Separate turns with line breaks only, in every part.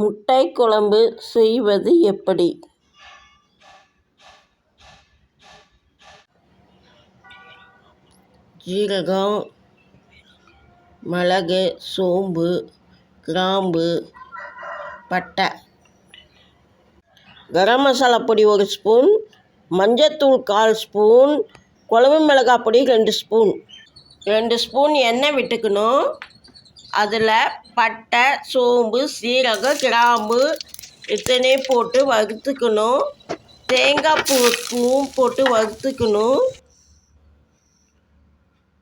முட்டை குழம்பு செய்வது எப்படி? ஜீரகம் மிளகு சோம்பு கிராம்பு பட்டை. கரம் மசாலா பொடி ஒரு ஸ்பூன் மஞ்சத்தூள் கால் ஸ்பூன் குழம்பு மிளகாய் பொடி ரெண்டு ஸ்பூன். ரெண்டு ஸ்பூன் எண்ணெய் விட்டுக்கணும். அதில் பட்டை சோம்பு சீரகம் கிராம்பு இத்தனையும் போட்டு வறுத்துக்கணும். தேங்காய் பூவும் போட்டு வறுத்துக்கணும்.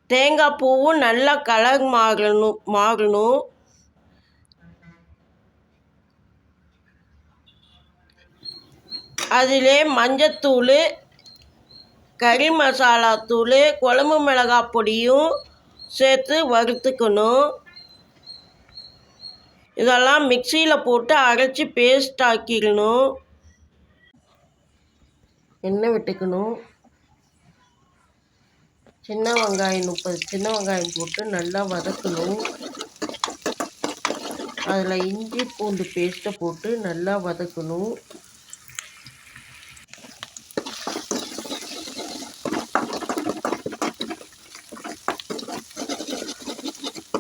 தேங்காய் பூவும் நல்லா கலர் மாறணும் மாறணும். அதிலே மஞ்சத்தூள் கறி மசாலா தூள் குழம்பு மிளகாய் பொடியும் சேர்த்து வறுத்துக்கணும். இதெல்லாம் மிக்சியில் போட்டு அரைச்சி பேஸ்ட் ஆக்கிடணும். எண்ணெய் விட்டுக்கணும். சின்ன வெங்காயம் முப்பது சின்ன வெங்காயம் போட்டு நல்லா வதக்கணும். அதில் இஞ்சி பூண்டு பேஸ்ட்டை போட்டு நல்லா வதக்கணும்.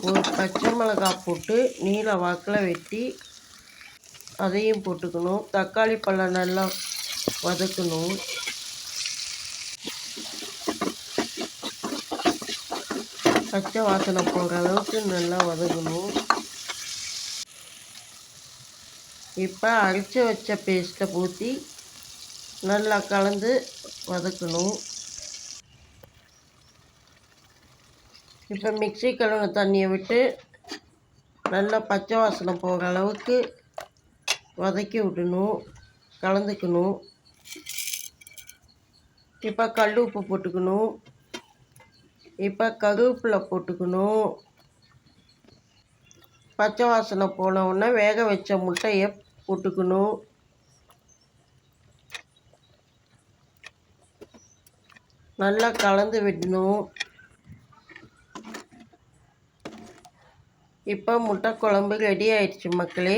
ஒரு பச்சை மிளகாய் போட்டு நீல வாக்கில் வெட்டி அதையும் போட்டுக்கணும். தக்காளி பழம் நல்லா வதக்கணும். பச்சை வாசனை போகிற அளவுக்கு நல்லா வதக்கணும் இப்போ அரைச்சி வச்ச பேஸ்ட்டை ஊற்றி நல்லா கலந்து வதக்கணும். இப்போ மிக்சி கழுவு தண்ணியை விட்டு நல்லா பச்சை வாசனை போகிற அளவுக்கு வதக்கி விடணும் கலந்துக்கணும். இப்போ கல் உப்பு போட்டுக்கணும். இப்போ கருவேப்பிலை போட்டுக்கணும். பச்சை வாசனை போனவுடனே வேக வச்ச முட்டையை போட்டுக்கணும். நல்லா கலந்து விடணும். இப்போ முட்டை குழம்பு ரெடி ஆயிடுச்சு மக்களே.